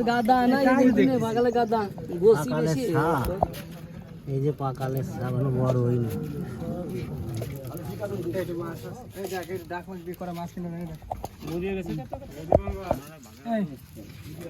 বাগালের গাদা না বাগালের গাদা। গোসি বেশি। এই যে পাকালে সাবান বড় হইনি মাছ কিনে বুঝিয়ে গেছে।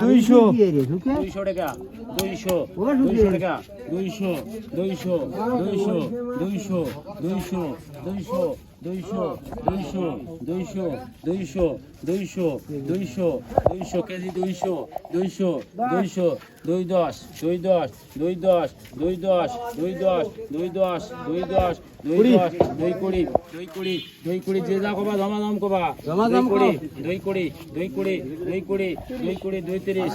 দুইশো দুইশো টাকা দুইশো। দুইশো টাকা দুইশো দুইশো দুইশো দুইশো দুইশো দুইশো দুইশো দুইশো দুইশো দুইশো দুইশো দুইশো দুইশো কেজি দুইশো দুইশো দুইশো দুই দশ দুই দশ দুই দশ দুই দশ দুই দশ দুই দশ দুই দশ দুই দশ দুই কুড়ি। দুই কুড়ি। দুই কুড়ি। যে যা কবা ধমাধম কবা। দুই কুড়ি। দুই কুড়ি। দুই কুড়ি। দুই কুড়ি। দুই কুড়ি দুই তিরিশ।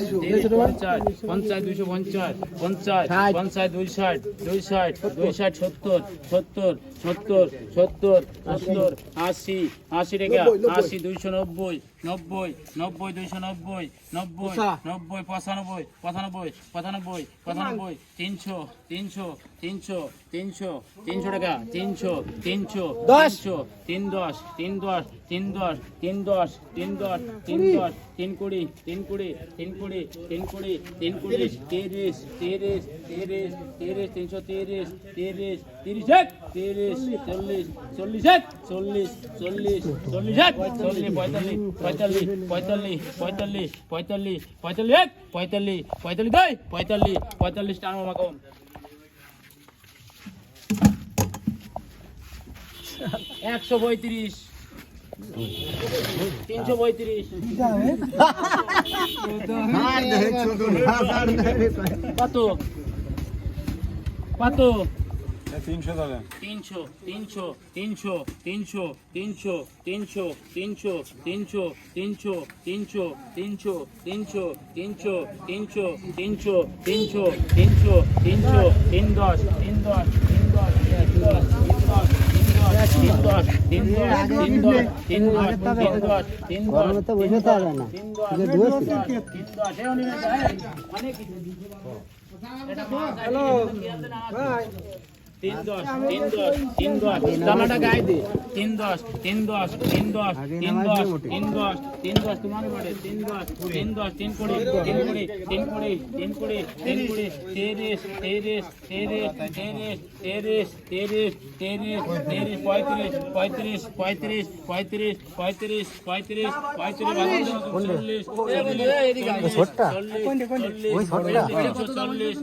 পঞ্চাশ পঞ্চাশ দুইশো পঞ্চাশ। পঞ্চাশ পঞ্চাশ। দুই ষাট। দুই ষাট দুই ষাট সত্তর। সত্তর সত্তর সত্তর সত্তর আশি। আশি টাকা। আশি দুইশো নব্বই। নব্বই নব্বই দুইশো নব্বই নব্বই নব্বই পঁচানব্বই পঁচানব্বই পঁচানব্বই পঁচানব্বই তিনশো তিনশো তিনশো তিনশো তিনশো টাকা তিনশো তিনশো তিনশো তিন দশ তিন দশ তিন দশ তিন দশ তিন দশ তিন দশ তিন কুড়ি তিন কুড়ি তিন কুড়ি তিন কুড়ি তিন কুড়ি তিরিশ। তিরিশ তিরিশ তিরিশ তিনশো তিরিশ তিরিশ তিরিশ এক তিরিশ চল্লিশ চল্লিশ এক চল্লিশ চল্লিশ চল্লিশ এক চল্লিশ পঁয়তাল্লিশ পঁয়তাল্লিশ পঁয়তাল্লিশ পঁয়তাল্লিশ পঁয়তাল্লিশ পঁয়তাল্লিশ এক পঁয়তাল্লিশ পঁয়তাল্লিশ দুই পঁয়তাল্লিশ পঁয়তাল্লিশ টানো আমাকে একশো পঁয়ত্রিশ। তিনশো পঁয়ত্রিশ কত কত তিনশো তিনশো তিনশো তিনশো তিনশো তিনশো তিনশো তিনশো তিনশো তিনশো তিনশো তিনশো তিনশো তিনশো তিনশো তিনশো তিনশো তিনশো তিনশো তিন দশ তিন দশ তিন দশ তিন দশ গরমে তো তিন দশ তিন দশ তিন দশ। টামাটা গায়ে দে। তিন দশ তিন দশ তিন দশ তিন দশ তিন দশ তিন দশ তোমার বাড়ে তিন দশ তিন দশ তিন কুড়ি তিন কুড়ি তিন কুড়ি তিন কুড়ি তিন কুড়ি তিরিশ তিরিশ তিরিশ তিরিশ তিরিশ তিরিশ তিরিশ তিরিশ পঁয়ত্রিশ পঁয়ত্রিশ পঁয়ত্রিশ পঁয়ত্রিশ পঁয়ত্রিশ পঁয়ত্রিশ পঁয়ত্রিশ চল্লিশ চল্লিশ।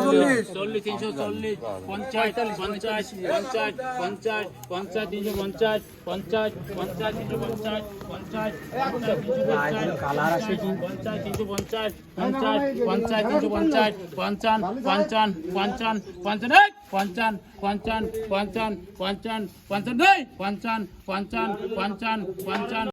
চল্লিশ চল্লিশ তিনশো চল্লিশ পঞ্চাশ পঞ্চাশ পঞ্চাশ পঞ্চাশ পঞ্চাশ তিনশো পঞ্চাশ পঞ্চাশ পঞ্চাশ তিনশো পঞ্চাশ পঞ্চাশ পঞ্চাশ তিনশো পঞ্চাশ তিনশো পঞ্চাশ পঞ্চাশ পঞ্চাশ তিনশো পঞ্চাশ পঞ্চান পঞ্চান পঞ্চান পঞ্চান পঞ্চান পঞ্চান পঞ্চান পঞ্চান পঞ্চান পঞ্চান পঞ্চান পঞ্চান পঞ্চান।